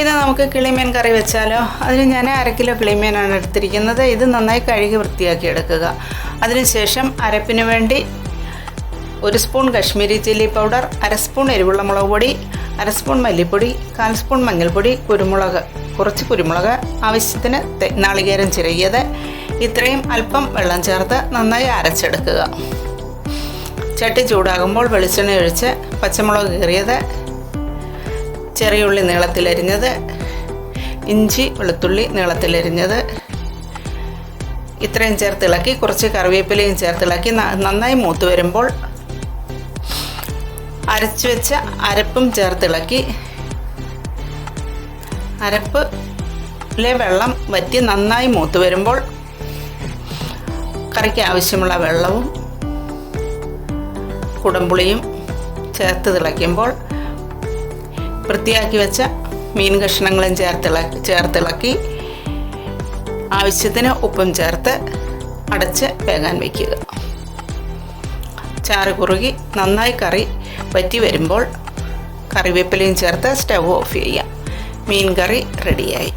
ഇത് നമുക്ക് കിളിമീൻ കറി വെച്ചാലോ? അതിന് ഞാൻ അര കിലോ കിളിമീനാണ് എടുത്തിരിക്കുന്നത്. ഇത് നന്നായി കഴുകി വൃത്തിയാക്കി എടുക്കുക. അതിനുശേഷം അരപ്പിന് വേണ്ടി ഒരു സ്പൂൺ കശ്മീരി ചില്ലി പൗഡർ അര സ്പൂൺ എരിവുള്ള മുളക് പൊടി അര സ്പൂൺ മല്ലിപ്പൊടി കാൽ സ്പൂൺ മഞ്ഞൾപ്പൊടി കുരുമുളക് കുറച്ച് കുരുമുളക് ആവശ്യത്തിന് നാളികേരം ചിരകിയത്. ഇത്രയും അല്പം വെള്ളം ചേർത്ത് നന്നായി അരച്ചെടുക്കുക. ചട്ടി ചൂടാകുമ്പോൾ വെളിച്ചെണ്ണ ഒഴിച്ച് പച്ചമുളക് കീറിയത് ചെറിയുള്ളി നീളത്തിലരിഞ്ഞത് ഇഞ്ചി വെളുത്തുള്ളി നീളത്തിലരിഞ്ഞത് ഇത്രയും ചേർത്തിളക്കി കുറച്ച് കറിവേപ്പിലയും ചേർത്തിളക്കി നന്നായി മൂത്ത് വരുമ്പോൾ അരച്ചു വെച്ച അരപ്പും ചേർത്തിളക്കി അരപ്പിലെ വെള്ളം വറ്റി നന്നായി മൂത്ത് വരുമ്പോൾ കറിക്ക് ആവശ്യമുള്ള വെള്ളവും കുടംപുളിയും ചേർത്ത് തിളയ്ക്കുമ്പോൾ വൃത്തിയാക്കി വെച്ച മീൻ കഷ്ണങ്ങളും ചേർത്തിളക്കി ചേർത്തിളക്കി ആവശ്യത്തിന് ഉപ്പും ചേർത്ത് അടച്ച് വേകാൻ വയ്ക്കുക ചാറ് കുറുകി നന്നായി കറി വറ്റി വരുമ്പോൾ കറിവേപ്പിലയും ചേർത്ത് സ്റ്റവ് ഓഫ് ചെയ്യാം. മീൻ കറി റെഡിയായി